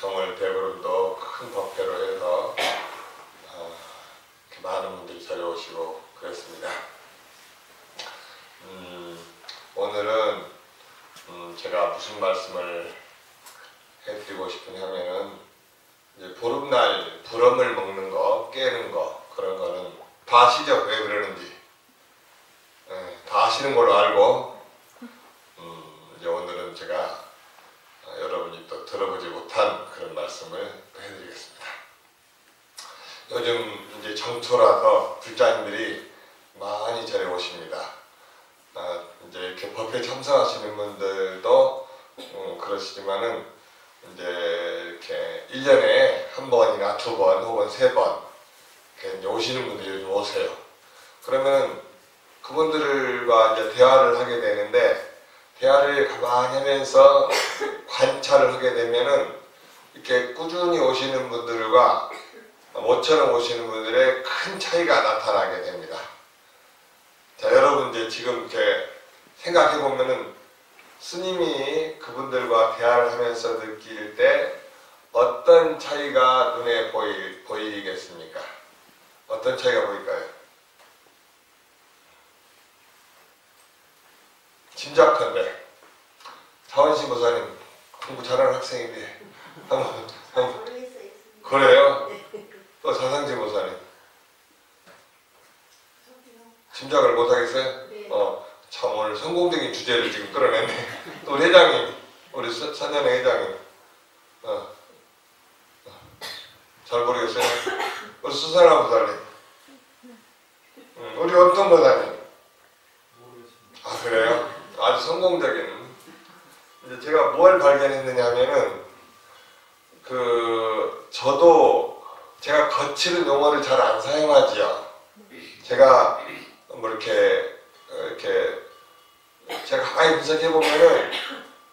정월 대보름도 큰 법회로 해서 어, 많은 분들이 찾아오시고 그랬습니다. 음, 오늘은 음, 제가 무슨 말씀을 해드리고 싶으냐면은 이제 보름날 부럼을 먹는 거, 깨는 거 그런 거는 다 아시죠? 왜 그러는지 예, 다 아시는 걸로 알고 음, 이제 오늘은 제가 어, 여러분이 또 들어보지 못한 그런 말씀을 또 해드리겠습니다. 요즘 이제 정초라서 불자님들이 많이 절에 오십니다. 아, 이제 이렇게 법회 참석하시는 분들도 음, 그러시지만은 이제 이렇게 1년에 한 번이나 두 번 혹은 세 번 이렇게 이제 오시는 분들이 좀 오세요. 그러면 그분들과 이제 대화를 하게 되는데 대화를 가만히 하면서 관찰을 하게 되면은 이렇게 꾸준히 오시는 분들과 모처럼 오시는 분들의 큰 차이가 나타나게 됩니다. 자, 여러분 이제 지금 이렇게 생각해 보면은 스님이 그분들과 대화를 하면서 느낄 때 어떤 차이가 눈에 보이, 보이겠습니까? 어떤 차이가 보일까요? 짐작컨대 자원시 모사님 공부 잘하는 학생인데 한번. 그래요? 또 자상지 모사님 짐작을 못하겠어요? 네. 어, 참 오늘 성공적인 주제를 지금 끌어냈네. 또 우리 회장님, 우리 서- 선현의 회장님, 어, 어, 잘 모르겠어요. 우리 수산아 부사님, 음, 우리 원통 부사님. 아 그래요? 아주 성공적인. 이제 제가 뭘 발견했느냐면은 그 저도 제가 거칠은 용어를 잘 안 사용하지요. 제가 뭐 이렇게 어, 이렇게 제가 가만히 분석해 보면은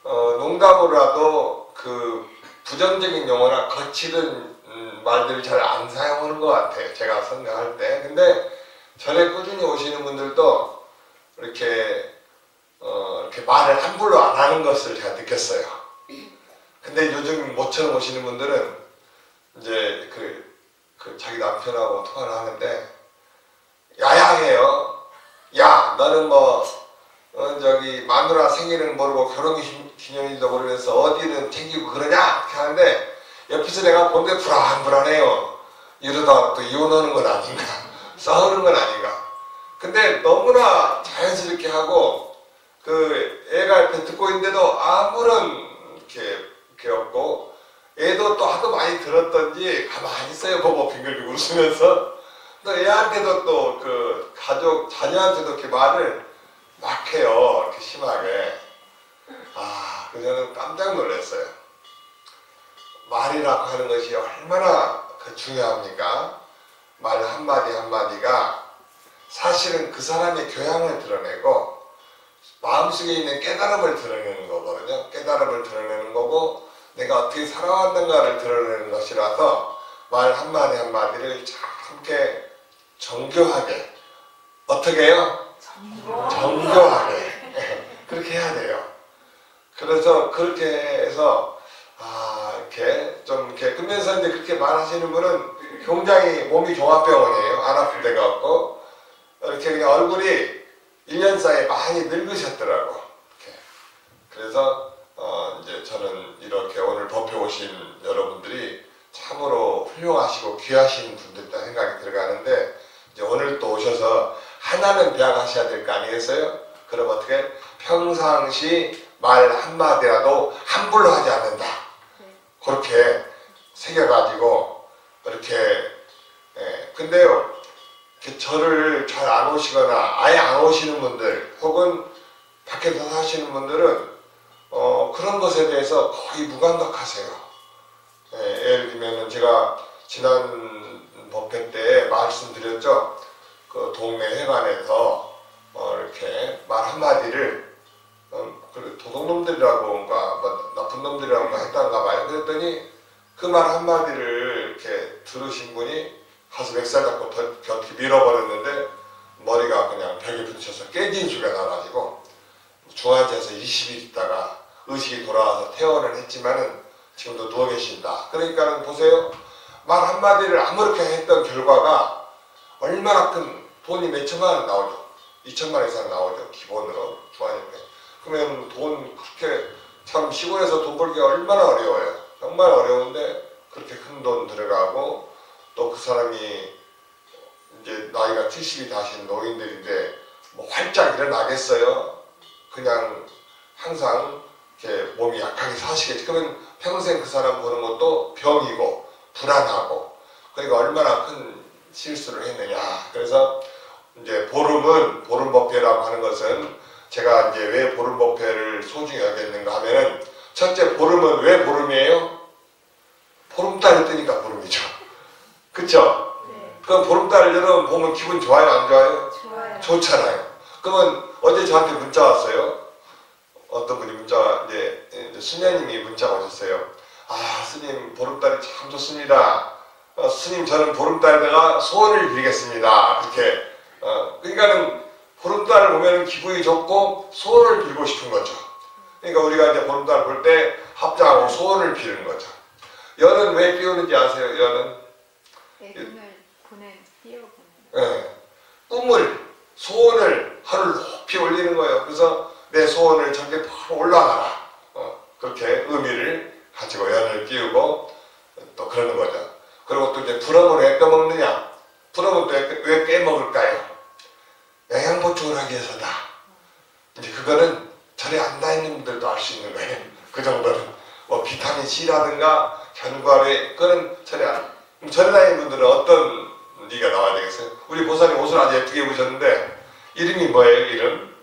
어, 농담으로라도 그 부정적인 용어나 거칠은 음, 말들을 잘 안 사용하는 것 같아요. 제가 선명할 때. 근데 전에 꾸준히 오시는 분들도 이렇게 어, 이렇게 말을 함부로 안 하는 것을 제가 느꼈어요. 근데 요즘 모처럼 오시는 분들은 이제 그, 그 자기 남편하고 통화를 하는데 야야해요. 야, 너는 뭐, 어, 저기, 마누라 생일은 모르고 결혼 기- 기념일도 모르면서 어디는 챙기고 그러냐? 이렇게 하는데, 옆에서 내가 본데 불안불안해요. 이러다 또 이혼하는 건 아닌가? 싸우는 건 아닌가? 근데 너무나 자연스럽게 하고, 그, 애가 옆에 듣고 있는데도 아무런, 이렇게, 이렇게 없고, 애도 또 하도 많이 들었던지 가만히 있어요. 보고 빙글빙글 웃으면서. 또 애한테도 또 그 가족 자녀한테도 이렇게 말을 막 해요 이렇게 심하게 아 저는 깜짝 놀랐어요 말이라고 하는 것이 얼마나 그 중요합니까 말 한마디 한마디가 사실은 그 사람의 교양을 드러내고 마음속에 있는 깨달음을 드러내는 거거든요 깨달음을 드러내는 거고 내가 어떻게 살아왔는가를 드러내는 것이라서 말 한마디 한마디를 참 이렇게 정교하게 어떻게 해요? 정교하게 그렇게 해야 돼요. 그래서 그렇게 해서 아 이렇게 좀 이렇게 이제 그렇게 말하시는 분은 굉장히 몸이 종합병원이에요. 안 아픈 데가 없고 이렇게 그냥 얼굴이 1년 사이에 많이 늙으셨더라고. 이렇게. 그래서 어 이제 저는 이렇게 오늘 법회 오신 여러분들이 참으로 훌륭하시고 귀하신 분들이다 생각이 들어가는데 이제 오늘 또 오셔서 하나는 배워가셔야 될 거 아니겠어요? 그럼 어떻게 평상시 말 한마디라도 함부로 하지 않는다. 그렇게 새겨가지고 이렇게 예. 근데요 저를 잘 안 오시거나 아예 안 오시는 분들 혹은 밖에서 사시는 분들은 어, 그런 것에 대해서 거의 무감각하세요. 예, 예를 들면 제가 지난 법회 때 말씀드렸죠. 그 동네 회관에서 어, 이렇게 말 한마디를 어, 그 도둑놈들이라고인가 뭐 나쁜 놈들이라고 했던가 봐요. 그랬더니 그 말 한마디를 이렇게 들으신 분이 가서 멱살 잡고 더- 곁에 밀어버렸는데 머리가 그냥 벽에 부딪혀서 깨진 수가 나가지고 중환자에서 20일 있다가 의식이 돌아와서 퇴원을 했지만은 지금도 누워 계신다. 그러니까는 보세요. 말 한마디를 아무렇게 했던 결과가 얼마나 큰 돈이 몇 천만 원 나오죠. 2천만 원 이상 나오죠. 기본으로 중환이면. 그러면 돈 그렇게 참 시골에서 돈 벌기가 얼마나 어려워요. 정말 어려운데 그렇게 큰 돈 들어가고 또 그 사람이 이제 나이가 70이 다신 노인들인데 뭐 활짝 일어나겠어요. 그냥 항상 이렇게 몸이 약하게 사시겠지. 그러면 평생 그 사람 보는 것도 병이고 불안하고 그러니까 얼마나 큰 실수를 했느냐. 그래서 이제 보름은 보름 법회라고 하는 것은 제가 이제 왜 보름 법회를 소중히 여겼는가 하면은 첫째 보름은 왜 보름이에요? 보름달이 뜨니까. 그쵸? 네. 그럼 보름달 여러분 보면 기분 좋아요? 안 좋아요? 좋아요. 좋잖아요. 그러면 어제 저한테 문자 왔어요. 어떤 분이 문자 이제, 이제 수녀님이 문자 오셨어요. 아 스님 보름달이 참 좋습니다. 어, 스님 저는 보름달에다가 소원을 빌겠습니다. 이렇게 어, 그러니까는 보름달을 보면 기분이 좋고 소원을 빌고 싶은 거죠. 그러니까 우리가 이제 보름달 볼 때 합장하고 소원을 비는 거죠. 연은 왜 비우는지 아세요? 연은 애군을 보내 띄워보내. 예, 꿈을 소원을 하늘 높이 올리는 거예요. 그래서 내 소원을 저게 바로 올라가라. 어, 그렇게 의미를 가지고 연을 띄우고 또 그러는 거죠. 그리고 또 이제 부럼을 왜 빼먹느냐? 부럼은 또왜 빼먹을까요? 영양 보충을 하기 위해서다. 이제 그거는 절에 안 다니는 분들도 알 수 있는 거예요. 그 정도는 뭐 비타민 C라든가 견과류 그는 절에 안. 다니는 분들은 어떤 리가 나와야 되겠어요? 우리 보사님 옷을 아주 예쁘게 입으셨는데 이름이 뭐예요? 이름?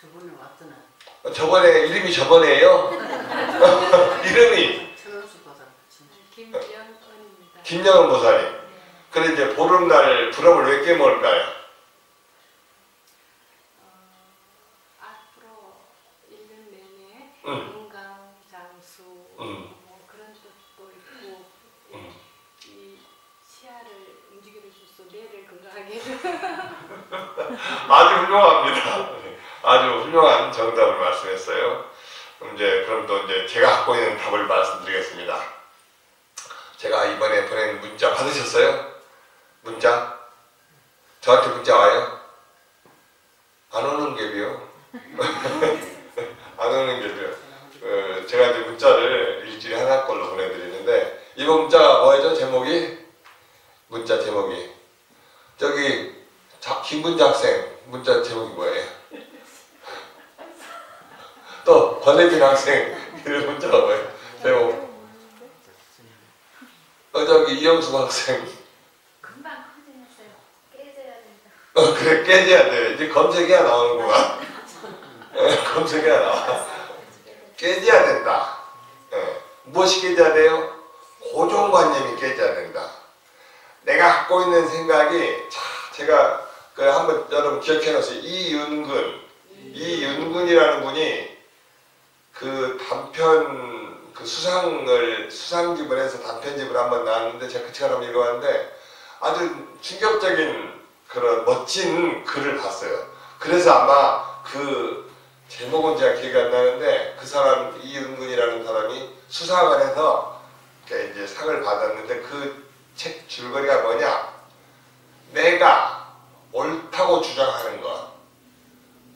저번에 왔더나 저번에 이름이 저번에예요. 이름이 진 김연언입니다. 김영은 보사님. 그래 이제 보름날 부럼을 왜 깨먹을까요? 어, 앞으로 1년 내내 음. 건강 장수 음. 뭐 그런 뜻도 있고 예, 음. 이 치아를 움직여 줘서 뇌를 건강하게 아주 훌륭합니다. 아주 훌륭한 정답을 말씀했어요. 그럼 이제 그럼 또 이제 제가 갖고 있는 답을 말씀드리겠습니다. 제가 이번에 보낸 문자 받으셨어요? 문자? 저한테 문자 와요? 안 오는 갭이요. 안 오는 갭이요. 어, 제가 이제 문자를 일주일에 하나 걸로 보내드리는데 이번 문자가 뭐였죠? 제목이? 문자 제목이 저기 자, 김문자 학생 문자 제목이 뭐예요? 또 권혜빈 학생 이런 문자가 뭐예요? 제목 어 저기 이영숙 학생 금방 커지겠어요. 깨져야 된다. 어 그래 깨져야 돼 이제 검색해야 나오는구나 예, 검색해야 나와 깨져야 된다 예, 무엇이 깨져야 돼요? 고정관념이 깨져야 된다 내가 갖고 있는 생각이 자, 제가 그 한번 여러분 기억해 놓으세요 이윤근 이윤근이라는 분이 그 단편 그 수상을 수상집을 해서 단편집을 한번 나왔는데 제가 그 책을 한번 읽어봤는데 아주 충격적인 그런 멋진 글을 봤어요. 그래서 아마 그 제목은 제가 기억이 안 나는데 그 사람 이윤근이라는 사람이 수상을 해서 이제 상을 받았는데 그 책 줄거리가 뭐냐? 내가 옳다고 주장하는 것.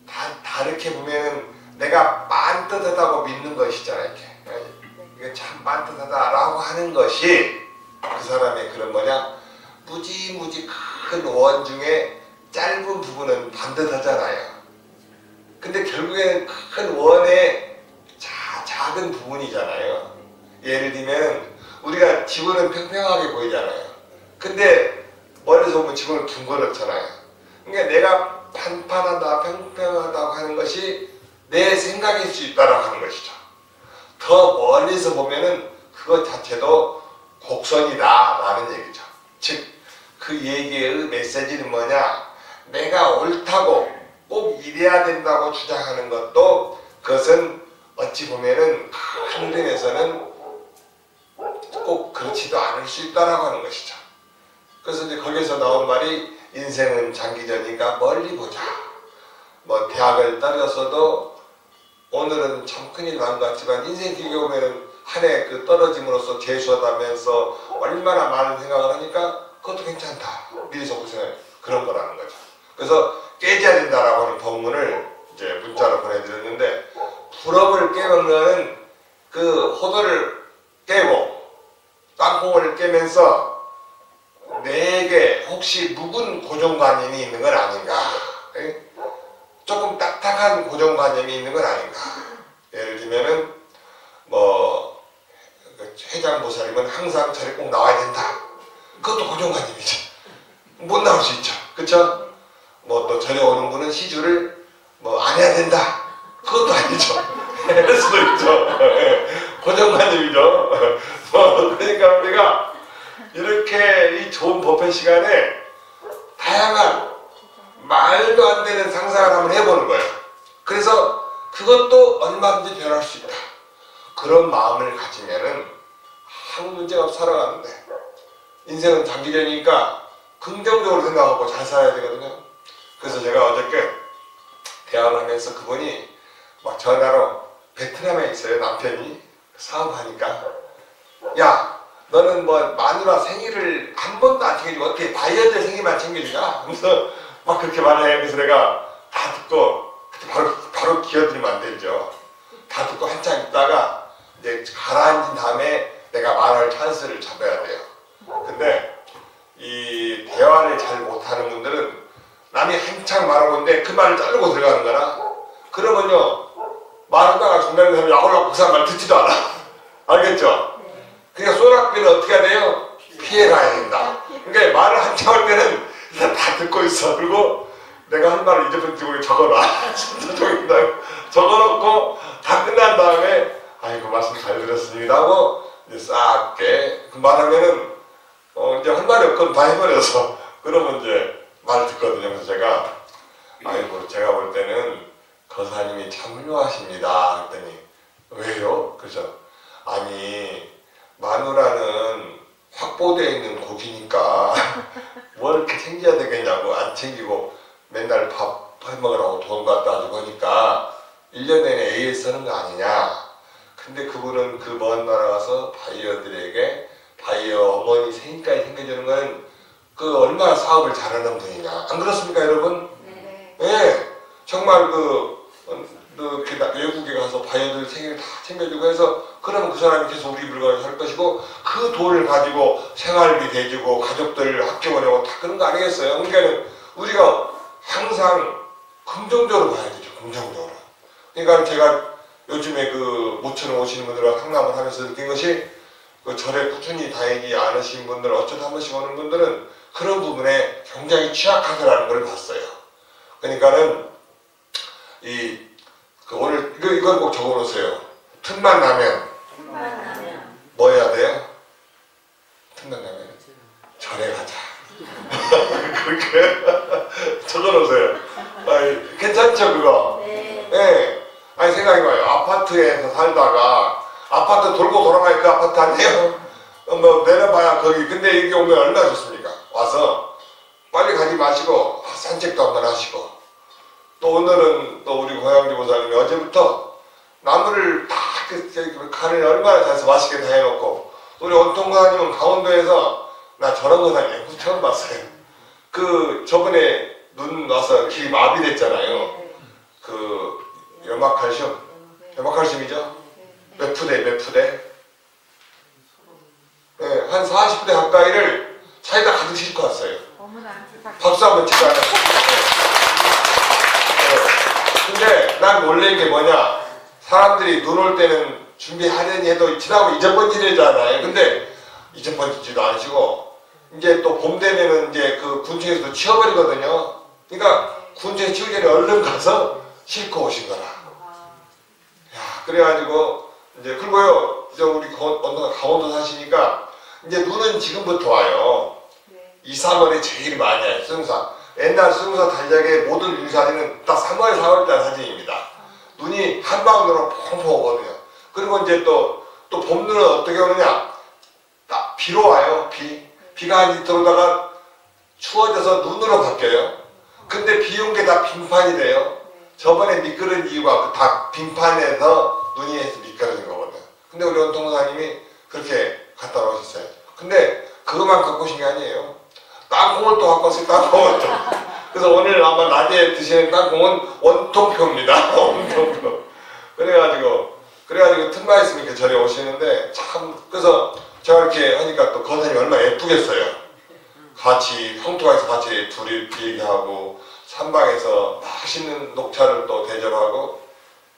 다, 다르게 보면 내가 빤듯하다고 믿는 것이잖아, 이렇게. 이게 참 빤듯하다라고 하는 것이 그 사람의 그런 뭐냐? 무지무지 큰 원. 예를 들면 우리가 지구는 평평하게 보이잖아요. 근데 멀리서 보면 지구는 둥그렇잖아요. 그러니까 내가 판판하다, 평평하다고 하는 것이 내 생각일 수 있다라고 하는 것이죠. 더 멀리서 보면은 그것 자체도 곡선이다라는 얘기죠. 즉, 그 얘기의 메시지는 뭐냐? 내가 옳다고 꼭 이래야 된다고 주장하는 것도 그것은 어찌 보면은 꼭 그렇지도 않을 수 있다라고 하는 것이죠. 그래서 이제 거기서 나온 말이 인생은 장기전이니까 멀리 보자. 뭐 대학을 따졌어도 오늘은 참 큰일 난 것 같지만 인생 길게 보면은 한해 그 떨어짐으로써 재수하다면서 얼마나 많은 생각을 하니까 그것도 괜찮다. 미리서 고생을 그런 거라는 거죠. 그래서 깨져야 된다라고 하는 법문을 이제 문자로 보내드렸는데 불업을 깨면 그 호도를 깨고 땅콩을 깨면서 내게 혹시 묵은 고정관념이 있는 건 아닌가? 예? 조금 딱딱한 고정관념이 있는 건 아닌가? 예를 들면은 뭐그 회장 보살님은 항상 절에 꼭 나와야 된다. 그것도 고정관념이죠. 못 나올 수 있죠. 그렇죠? 뭐 또 절에 오는 분은 시주를 뭐 안 해야 된다. 그것도 아니죠. 할 수도 있죠. 예. 고정관념이죠. 뭐 그러니까 우리가 이렇게 이 좋은 법회 시간에 다양한 말도 안 되는 상상을 한번 해보는 거예요. 그래서 그것도 얼마든지 변할 수 있다. 그런 마음을 가지면은 아무 문제가 없이 살아가는데 인생은 장기전이니까 긍정적으로 생각하고 잘 살아야 되거든요. 그래서 제가 어저께 대화를 하면서 그분이 막 전화로 베트남에 있어요 남편이 사업하니까 야 너는 뭐 마누라 생일을 한 번도 안 챙겨주고 어떻게 다이어트 생일만 챙겨주냐? 그래서 막 그렇게 말해 그래서 내가 다 듣고 바로 바로 기어들면 안 되죠. 다 듣고 한참 있다가 이제 가라앉은 다음에 내가 말할 찬스를 잡아야 돼요. 근데 이 대화를 잘 못하는 분들은 남이 한창 말하고 있는데 그 말을 자르고 들어가는 거라 그러면요 말하다가 중간에 사람이 야올라 그 사람 말 듣지도 않아 알겠죠? 그러니까 소락비는 어떻게 해야 돼요? 피해가야 된다. 그러니까 말을 한참 할 때는 일단 다 듣고 있어. 그리고 내가 한 말을 잊어버리고 적어놔. 진짜 적인다 적어놓고 다 끝난 다음에 아이고 말씀 잘 들었습니다 하고 이제 싹게 그 말하면은 어 이제 할 말이 없건 다 해버려서. 그러면 이제 말 듣거든요. 그래서 제가 아이고 제가 볼 때는 거사님이 참 훌륭하십니다. 했더니 왜요? 그죠 아니 확보되어 있는 고기니까 뭘 이렇게 챙겨야 되겠냐고 안 챙기고 맨날 밥 해먹으라고 돈 갖다 주고 하니까 1년 내내 AS 하는 거 아니냐 근데 그분은 그 먼 나라 가서 바이어들에게 바이어 어머니 생일까지 챙겨주는 건 그 얼마나 사업을 잘하는 분이냐 안 그렇습니까 여러분? 네. 예 정말 그, 어, 그, 그 나- 외국에 가서 바이어들 생일 다 챙겨주고 해서 그러면 그 사람이 계속 우리 물건을 살 것이고 그 돈을 가지고 생활비 대주고 가족들 학교 보내고 아니겠어요? 그러니까는 우리가 항상 긍정적으로 봐야 되죠 긍정적으로 그러니까 제가 요즘에 그 모처럼 오시는 분들과 상담을 하면서 느낀 것이 그 절에 꾸준히 다니지 않으신 분들 어쩌다 한 번씩 오는 분들은 그런 부분에 굉장히 취약하다라는 걸 봤어요. 그러니까는 이 그 오늘 이거 이걸 꼭 적어놓으세요. 틈만 나면 만나면 뭐 해야 돼요? 틈만 나면 절에 가자. 그렇게 적어놓으세요. 아이, 괜찮죠 그거? 네. 예. 아니 생각해봐요. 아파트에서 살다가 아파트 돌고 돌아가야 그 아파트 아니에요? 어, 뭐 내려봐야 거기. 근데 이게 오면 얼마나 좋습니까? 와서 빨리 가지 마시고 산책도 한번 하시고 또 오늘은 또 우리 고양지 보사님이 어제부터 나무를 다 그, 그 간을 얼마나 잘해서 맛있게 다 해놓고 우리 원통 고사님은 강원도에서 나 저런 고사님 처음 봤어요. 그 저번에 눈 와서 귀 마비됐잖아요. 그 염화칼슘, 염화칼슘이죠? 몇 푸대, 몇 푸대? 네, 한 40대 가까이를 차에다 가득 싣고 왔어요. 어머나 박수 한번 치고 하자. 근데 난 놀란 게 뭐냐? 사람들이 눈 올 때는 준비하려니 해도 지나고 잊어버리잖아요. 근데 잊어버리지도 않으시고 이제 또 봄 되면은 이제 그 군청에서도 치워버리거든요. 그러니까 군청에 치우기 전에 얼른 가서 싣고 오신 거라. 야, 그래가지고 이제 그리고요, 이제 우리 거- 언더가 강원도 사시니까 이제 눈은 지금부터 와요. 네. 2, 3월에 제일 많이 와요, 수능사. 옛날 수능사 달력의 모든 눈 사진은 딱 3월, 4월 달 사진입니다. 눈이 한 방울으로 펑펑 오거든요. 그리고 이제 또, 또 봄눈은 어떻게 오느냐? 딱 비로 와요, 비. 비가 한 이틀 오다가 추워져서 눈으로 바뀌어요. 근데 비 온 게 다 빙판이 돼요. 저번에 미끄러진 이유가 그다 빙판에서 눈이 미끄러진 거거든. 근데 우리 원통사님이 그렇게 갖다 놓으셨어요. 근데 그것만 갖고 오신 게 아니에요. 땅콩을 또 갖고 왔어요. 땅콩을 또. 그래서 오늘 아마 낮에 드시는 땅콩은 원통표입니다. 원통표. 그래가지고 그래가지고 틈만 이렇게 절에 오시는데 참 그래서 제가 이렇게 하니까 또 거사님이 얼마나 예쁘겠어요. 같이 황토가에서 같이 둘이 얘기하고 산방에서 맛있는 녹차를 또 대접하고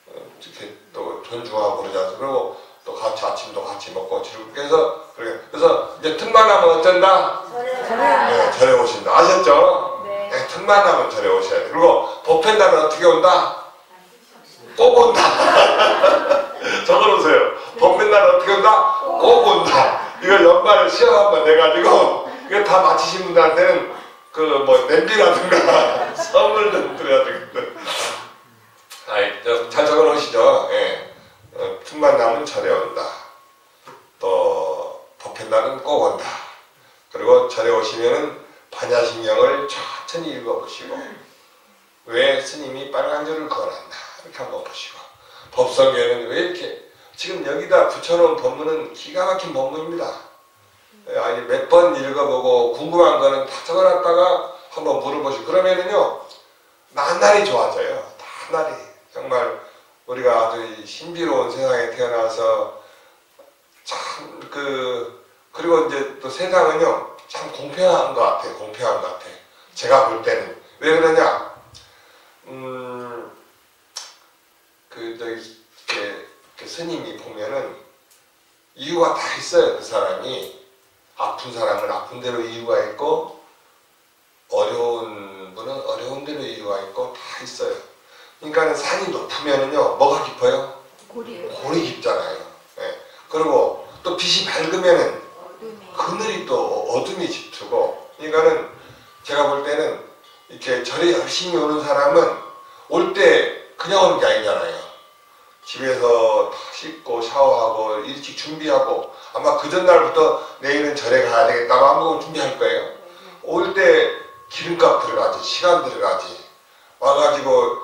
어, 이렇게 또 존중하고 그러지 않습니까? 그리고 또 같이 아침도 같이 먹고 즐겁게 해서 그래 그래서 이제 틈만 나면 어쩐다? 네, 절에 오신다. 아셨죠? 네. 네, 틈만 나면 절에 오셔야 돼. 그리고 법회 날은 어떻게 온다? 꼭 온다. 적어놓으세요. 법회 날은 어떻게 온다? 꼭 온다. 이걸 연말에 시험 한번 내가지고 이거 다 마치신 분들한테는 그 뭐 냄비라든가 선물 좀 드려야 되겠다. 아이, 저, 잘 적어놓으시죠. 예. 어, 틈만 나면 절에 온다. 또 법회 날은 꼭 온다. 그리고 절에 오시면은 반야신경을 천천히 읽어보시고 왜 스님이 빨간 줄을 걸었나 이렇게 한번 보시고 법성계는 왜 이렇게 지금 여기다 붙여놓은 법문은 기가 막힌 법문입니다. 예, 아니 몇 번 읽어보고 궁금한 거는 다 적어놨다가 한번 물어보시고 그러면은요 나날이 좋아져요. 나날이 정말 우리가 아주 이 신비로운 세상에 태어나서 참 그 그리고 이제 또 세상은요 참 공평한 것 같아요. 공평한 것 같아요. 제가 볼 때는 왜 그러냐? 음, 그 저기 이렇게, 이렇게 스님이 보면은 이유가 다 있어요. 그 사람이 아픈 사람은 아픈 대로 이유가 있고 어려운 분은 어려운 대로 이유가 있고 다 있어요. 그러니까는 산이 높으면은요 뭐가 깊어요? 고리 골이 깊잖아요. 예. 그리고 또 빛이 밝으면은 어둠이 그늘이 또 어둠이 짙고 그러니까는 제가 볼 때는 이렇게 열심히 오는 사람은 올 때 그냥 오는 게 아니잖아요. 집에서 다 씻고 샤워하고 일찍 준비하고 아마 그 전날부터 내일은 절에 가야 되겠다 마음먹으면 준비할 거예요. 올 때 기름값 들어가지 시간 들어가지 와가지고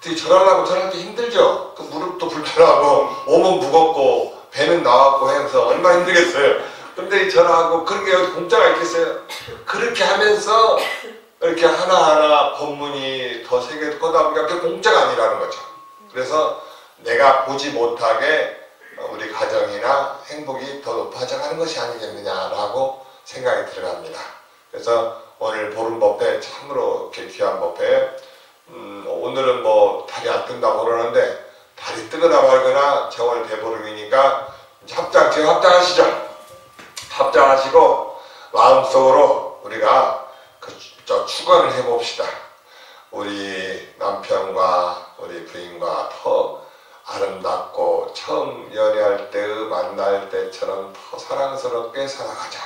되게 절하려면 절할 때 힘들죠. 그 무릎도 불편하고 몸은 무겁고 배는 나왔고 해서 얼마나 힘들겠어요. 근데 이 절하고 그런 게 공짜가 있겠어요? 그렇게 하면서 이렇게 하나하나 법문이 더 세계 거다 보니까 그게 공짜가 아니라는 거죠. 그래서 내가 보지 못하게 우리 가정이나 행복이 더 높아져 가는 것이 아니겠느냐라고 생각이 들어갑니다. 그래서 오늘 보름 법회 참으로 이렇게 귀한 법회 음, 오늘은 뭐 달이 안 뜬다고 그러는데 달이 뜨거나 말거나 정월 대보름이니까 합장 지금 합장하시죠. 합장하시고 마음속으로 우리가 그 저 축원을 해봅시다. 우리 남편과 우리 부인과 더 아름답고 처음 연애할 때의 만날 때처럼 더 사랑스럽게 살아가자.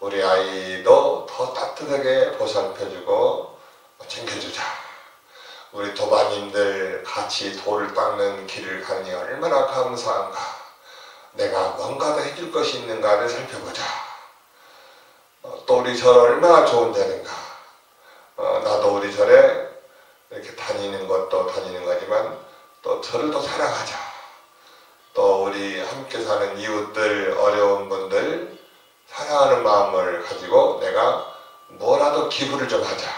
우리 아이도 더 따뜻하게 보살펴주고 챙겨주자. 우리 도마님들 같이 돌을 닦는 길을 가니 얼마나 감사한가. 내가 뭔가 더 해줄 것이 있는가를 살펴보자. 어, 또 우리 절 얼마나 좋은 데는가. 어, 나도 우리 절에 이렇게 다니는 것도 다니는 거지만 또 절을 더 사랑하자. 또 우리 함께 사는 이웃들, 어려운 분들, 사랑하는 마음을 가지고 내가 뭐라도 기부를 좀 하자.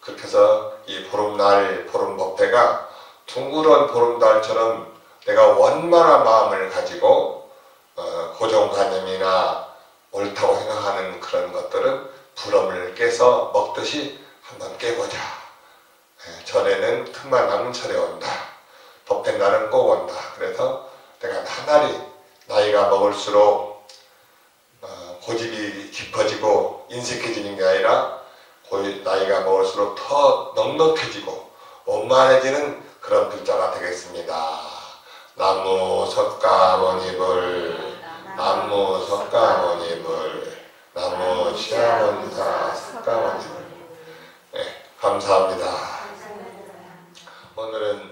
그렇게 해서 이 보름날, 보름법회가 둥그런 보름달처럼 내가 원만한 마음을 가지고 어, 고정관념이나 옳다고 생각하는 그런 것들은 부럼을 깨서 먹듯이 한번 깨보자. 예, 절에는 틈만 남은 절에 온다. 법회 날은 꼭 온다. 그래서 내가 나날이 나이가 먹을수록 어, 고집이 깊어지고 인색해지는 게 아니라 고- 나이가 먹을수록 더 넉넉해지고 원만해지는 그런 글자가 되겠습니다. 나무 석가모니불 나무 석가모니불 나무 시아원사 석가모니불 네, 감사합니다. 오늘은